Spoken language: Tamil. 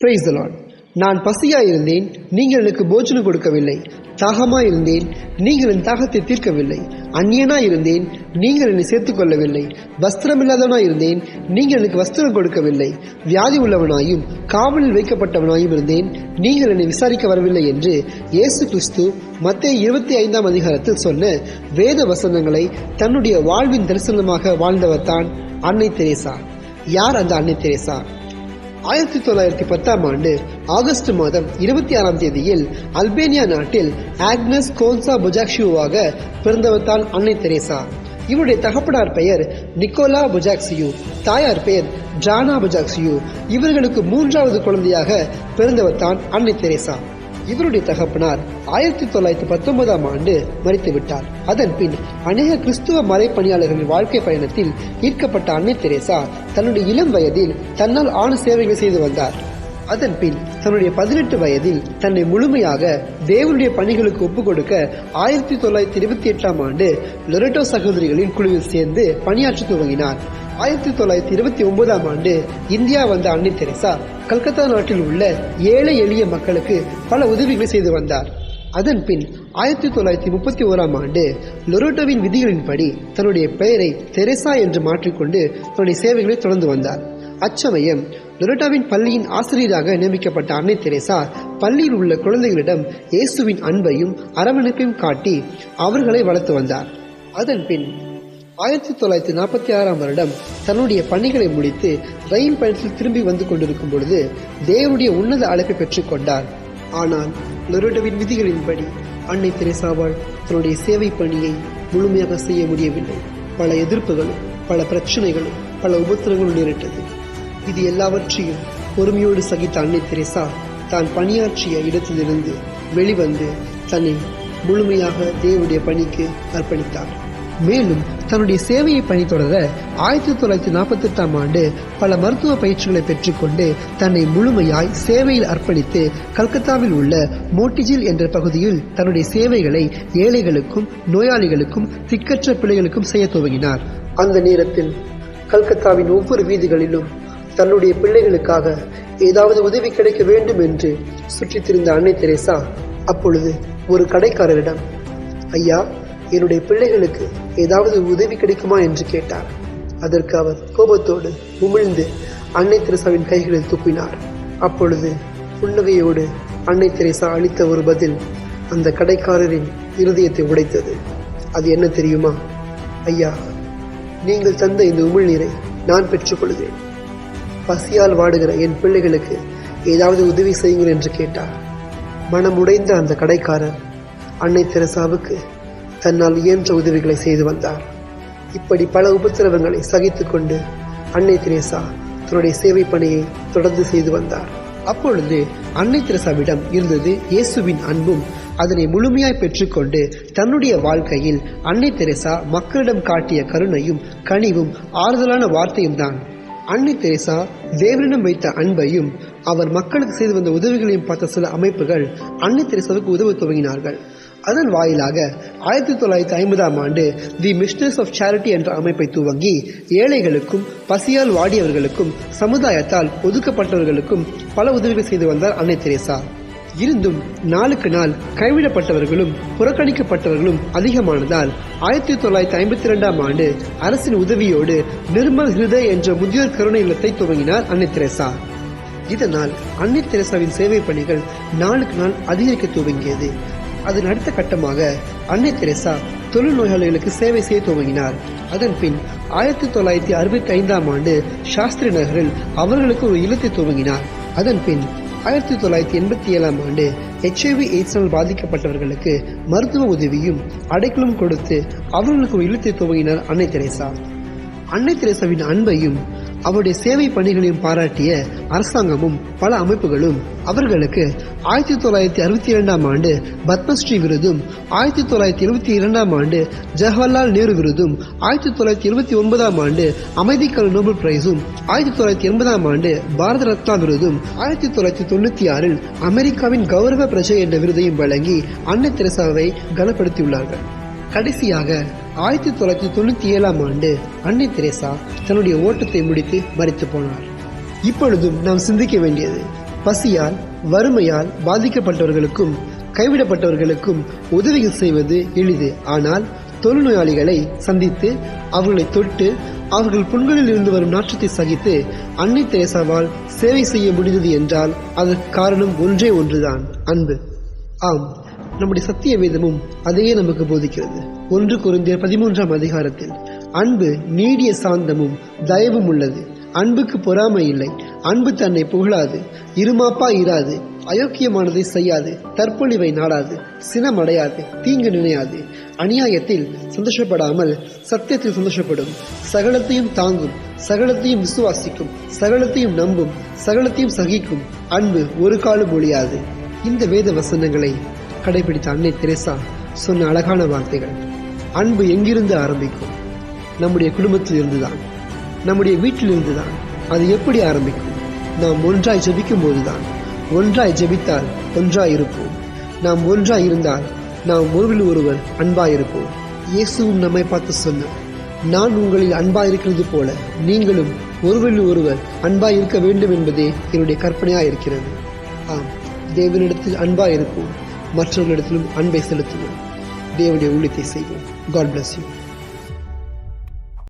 பிரைஸ் நான் பசியாயிருந்தேன் நீங்கள் எனக்கு போஜனம் கொடுக்கவில்லை. தாகமாயிருந்தேன் நீங்கள் என் தாகத்தை தீர்க்கவில்லை. அந்நியனாயிருந்தேன் நீங்கள் என்னை சேர்த்துக் கொள்ளவில்லை வஸ்திரமில்லாதவனாயிருந்தேன் நீங்கள் எனக்கு வஸ்திரம் கொடுக்கவில்லை. வியாதி உள்ளவனாயும் காவலில் வைக்கப்பட்டவனாயும் இருந்தேன் நீங்கள் என்னை விசாரிக்க வரவில்லை என்று இயேசு கிறிஸ்து மத்திய இருபத்தி ஐந்தாம் அதிகாரத்தில் சொன்ன வேத வசனங்களை தன்னுடைய வாழ்வின் தரிசனமாக வாழ்ந்தவர் தான் அன்னை தெரேசா. யார் அந்த அன்னை தெரேசா? ஆயிரத்தி தொள்ளாயிரத்தி பத்தாம் ஆண்டு ஆகஸ்ட் மாதம் இருபத்தி ஆறாம் தேதியில் அல்பேனியா நாட்டில் ஆக்னஸ் கோன்சா புஜாக்சியூவாக பிறந்தவர் தான் அன்னை தெரேசா. இவருடைய தகப்பனார் பெயர் நிக்கோலா புஜாக்சியூ தாயார் பெயர் ஜானா புஜாக்சியூ இவர்களுக்கு மூன்றாவது குழந்தையாக பிறந்தவர் தான் அன்னை தெரேசா. இவருடைய தகப்பனார் ஆயிரத்தி தொள்ளாயிரத்தி பத்தொன்பதாம் ஆண்டு மறித்து விட்டார் அதன் பின் அநேக கிறிஸ்துவ மறைப்பணியாளர்களின் வாழ்க்கை பயணத்தில் ஈர்க்கப்பட்ட அன்னை தெரேசா தன்னுடைய இளம் வயதில் தன்னால் ஆண் சேவைகள் செய்து வந்தார். அதன் பின் தன்னுடைய பதினெட்டு வயதில் தன்னை முழுமையாக தேவனுடைய பணிகளுக்கு ஒப்புக் கொடுக்க ஆயிரத்தி தொள்ளாயிரத்தி இருபத்தி எட்டாம் ஆண்டு லொரட்டோ சகோதரிகளின் குழுவில் சேர்ந்து பணியாற்ற துவங்கினார். ஆயிரத்தி தொள்ளாயிரத்தி இருபத்தி ஒன்பதாம் ஆண்டு இந்தியா வந்த அன்னை தெரேசா கல்கத்தா நாட்டில் உள்ள ஏழை எளிய மக்களுக்கு பல உதவிகளை செய்து வந்தார். அதன் பின் ஆயிரத்தி தொள்ளாயிரத்தி முப்பத்தி ஓராம் ஆண்டு லொரோட்டோவின் விதிகளின்படி தன்னுடைய பெயரை தெரேசா என்று மாற்றிக்கொண்டு தன்னுடைய சேவைகளை தொடர்ந்து வந்தார். அச்சமயம் லொரோட்டாவின் பள்ளியின் ஆசிரியராக நியமிக்கப்பட்ட அன்னை தெரேசா பள்ளியில் உள்ள குழந்தைகளிடம் இயேசுவின் அன்பையும் அரவணைப்பையும் காட்டி அவர்களை வளர்த்து வந்தார். அதன் பின் ஆயிரத்தி தொள்ளாயிரத்தி நாற்பத்தி ஆறாம் வருடம் தன்னுடைய பணிகளை முடித்து ரயில் பயணத்தில் திரும்பி வந்து கொண்டிருக்கும் பொழுது தேவனுடைய உன்னத அழைப்பை பெற்றுக் கொண்டார். ஆனால் லொரோட்டோவின் விதிகளின்படி அன்னை தெரேசாவால் தன்னுடைய சேவை பணியை முழுமையாக செய்ய முடியவில்லை. பல எதிர்ப்புகளும் பல பிரச்சனைகளும் பல உபத்திரங்களும் நேரிட்டது. இது எல்லாவற்றையும் பொறுமையோடு சகித்த அன்னை தெரேசா தான் பணியாற்றிய இடத்திலிருந்து வெளிவந்து தன்னை முழுமையாக தேவனுடைய பணிக்கு அர்ப்பணித்தார். மேலும் தன்னுடைய சேவையை பணி தொடர ஆயிரத்தி தொள்ளாயிரத்தி நாற்பத்தி எட்டாம் ஆண்டு பல மருத்துவ பயிற்சிகளை பெற்றுக்கொண்டு தன்னை முழுமையாய் சேவையில் அர்ப்பணித்து கல்கத்தாவில் உள்ள மோட்டிஜில் என்ற பகுதியில் தன்னுடைய சேவைகளை ஏழைகளுக்கும் நோயாளிகளுக்கும் திக்கற்ற பிள்ளைகளுக்கும் செய்ய துவங்கினார். அந்த நேரத்தில் கல்கத்தாவின் ஒவ்வொரு வீதிகளிலும் தன்னுடைய பிள்ளைகளுக்காக ஏதாவது உதவி கிடைக்க வேண்டும் என்று சுற்றித் திரிந்த அன்னை தெரேசா அப்பொழுது ஒரு கடைக்காரரிடம் ஐயா என்னுடைய பிள்ளைகளுக்கு ஏதாவது உதவி கிடைக்குமா என்று கேட்டார். அதற்கு அவர் கோபத்தோடு உமிழ்ந்து அன்னை தெரேசாவின் கைகளில் துப்பினார். அப்பொழுது புன்னகையோடு அன்னை தெரேசா அளித்த ஒரு பதில் அந்த கடைக்காரரின் இருதயத்தை உடைத்தது. அது என்ன தெரியுமா? ஐயா நீங்கள் தந்த இந்த உமிழ்நீரை நான் பெற்றுக்கொள்கிறேன். பசியால் வாடுகிற என் பிள்ளைகளுக்கு ஏதாவது உதவி செய்யுங்கள் என்று கேட்டார். மனமுடைந்த அந்த கடைக்காரர் அன்னை தெரசாவுக்கு தன்னால் இயன்ற உதவிகளை செய்து வந்தார். இப்படி பல உபத்திரவங்களை சகித்துக்கொண்டு அன்னை தெரேசா தன்னுடைய சேவை பணியை தொடர்ந்து செய்து வந்தார். அப்பொழுது அன்னை திரேசாவிடம் இருந்தது இயேசுவின் அன்பும் அதனை முழுமையாய் பெற்றுக்கொண்டு தன்னுடைய வாழ்க்கையில் அன்னை தெரேசா மக்களிடம் காட்டிய கருணையும் கனிவும் ஆறுதலான வார்த்தையும் தான். அன்னை தெரேசா தேவனிடம் வைத்த அன்பையும் அவர் மக்களுக்கு செய்து வந்த உதவிகளையும் பார்த்த சில அமைப்புகள் அன்னை தெரேசாவுக்கு உதவ துவங்கினார்கள். அதன் வாயிலாக ஆயிரத்தி தொள்ளாயிரத்தி ஐம்பதாம் ஆண்டு தி மிஷனர்ஸ் ஆஃப் சேரிட்டி என்ற அமைப்பை துவங்கி ஏழைகளுக்கும் பசியால் வாடியவர்களுக்கும் சமுதாயத்தால் ஒதுக்கப்பட்டவர்களுக்கும் பல உதவிகள் செய்து வந்தார் அன்னை தெரேசா. இருந்தும் நாளுக்கு நாள் கைவிடப்பட்டவர்களும் புறக்கணிக்கப்பட்டவர்களும் அதிகமானதால் ஆயிரத்தி தொள்ளாயிரத்தி ஐம்பத்தி இரண்டாம் ஆண்டு அரசின் உதவியோடு நிர்மல் ஹிருதய் என்ற முதியோர் கருணை இல்லத்தை துவங்கினார் அன்னை தெரேசா. இதனால் அன்னை தெரேசாவின் சேவை பணிகள் நாளுக்கு நாள் அதிகரிக்க துவங்கியது. அதன் அடுத்த கட்டமாக அன்னை தெரேசா தொழுநோயாளிகளுக்கு சேவை செய்ய துவங்கினார். அதன் பின் ஆயிரத்தி தொள்ளாயிரத்தி அறுபத்தி ஐந்தாம் ஆண்டு சாஸ்திரி நகரில் அவர்களுக்கு ஒரு இல்லத்தை துவங்கினார். அதன் பின் ஆயிரத்தி தொள்ளாயிரத்தி எண்பத்தி ஏழாம் ஆண்டு ஹெச்ஐவி எய்ட்ஸால் பாதிக்கப்பட்டவர்களுக்கு மருத்துவ உதவியும் அடைக்கலம் கொடுத்து அவர்களுக்கு ஒரு இல்லத்தை துவங்கினார் அன்னை தெரேசா. அன்னை தெரேசாவின் அன்பையும் அவருடைய சேவை பணிகளையும் பாராட்டிய அரசாங்கமும் பல அமைப்புகளும் அவர்களுக்கு ஆயிரத்தி தொள்ளாயிரத்தி அறுபத்தி இரண்டாம் ஆண்டு பத்மஸ்ரீ விருதும் ஆயிரத்தி தொள்ளாயிரத்தி இருபத்தி இரண்டாம் ஆண்டு ஜவஹர்லால் நேரு விருதும் ஆயிரத்தி தொள்ளாயிரத்தி எழுபத்தி ஒன்பதாம் ஆண்டு அமைதிக்கான நோபல் பிரைஸும் ஆயிரத்தி தொள்ளாயிரத்தி எண்பதாம் ஆண்டு பாரத ரத்னா விருதும் ஆயிரத்தி தொள்ளாயிரத்தி தொண்ணூத்தி ஆறில் அமெரிக்காவின் கௌரவ பிரஜை என்ற விருதையும் வழங்கி அன்னை தெரசாவை கனப்படுத்தியுள்ளார்கள். கடைசியாக ஆயிரத்தி தொள்ளாயிரத்தி தொண்ணூத்தி ஏழாம் ஆண்டு அன்னை தெரேசா தன்னுடைய ஓட்டத்தை முடித்து மறித்து போனார். இப்பொழுதும் நாம் சிந்திக்க வேண்டியது பசியால் வறுமையால் பாதிக்கப்பட்டவர்களுக்கும் கைவிடப்பட்டவர்களுக்கும் உதவிகள் செய்வது எளிது. ஆனால் தொழுநோயாளிகளை சந்தித்து அவர்களை தொட்டு அவர்கள் புண்களில் இருந்து வரும் நாற்றத்தை சகித்து அன்னை தெரேசாவால் சேவை செய்ய முடிந்தது என்றால் அதற்கு காரணம் ஒன்றே ஒன்றுதான் அன்பு. ஆம். நம்முடைய சத்திய வேதமும் அதையே நமக்கு போதிக்கிறது. ஒன்று குறைந்த பதிமூன்றாம் அதிகாரத்தில் அன்பு நீடிய சாந்தமும் தயவும் உள்ளது. அன்புக்கு பொறாமை இல்லை. அன்பு தன்னை புகழாது. இருமாப்பா இராது. அயோக்கியமானதை செய்யாது. தற்பொழிவை நாடாது. சினம் அடையாது தீங்கு நினையாது. அநியாயத்தில் சந்தோஷப்படாமல் சத்தியத்தில் சந்தோஷப்படும். சகலத்தையும் தாங்கும். சகலத்தையும் விசுவாசிக்கும். சகலத்தையும் நம்பும். சகலத்தையும் சகிக்கும். அன்பு ஒரு காலம் ஒழியாது. இந்த வேத வசனங்களை கடைபிடித்த அன்னை தெரேசா? சொன்ன அழகான வார்த்தைகள். அன்பு எங்கிருந்து ஆரம்பிக்கும்? நம்முடைய குடும்பத்தில் இருந்துதான். நம்முடைய வீட்டில் இருந்துதான் அது எப்படி ஆரம்பிக்கும்? நாம் ஒன்றாய் ஜபிக்கும் போதுதான். ஒன்றாய் ஜெபித்தால் ஒன்றாய் இருப்போம். நாம் ஒன்றாய் இருந்தால் நாம் ஒருவில் ஒருவர் அன்பாய் இருப்போம். இயேசுவும் நம்மை பார்த்து சொன்னார் நான் உங்களில் அன்பாய் இருக்கிறது போல நீங்களும் ஒருவரில் ஒருவர் அன்பாய் இருக்க வேண்டும் என்பதே என்னுடைய கற்பனையாக இருக்கிறது. ஆம் தேவனிடத்தில் அன்பாய் இருப்போம். மற்றவர்களிடத்திலும் அன்பை செலுத்துவோம். தேவனுடைய ஊழியத்தை செய்வோம். God bless you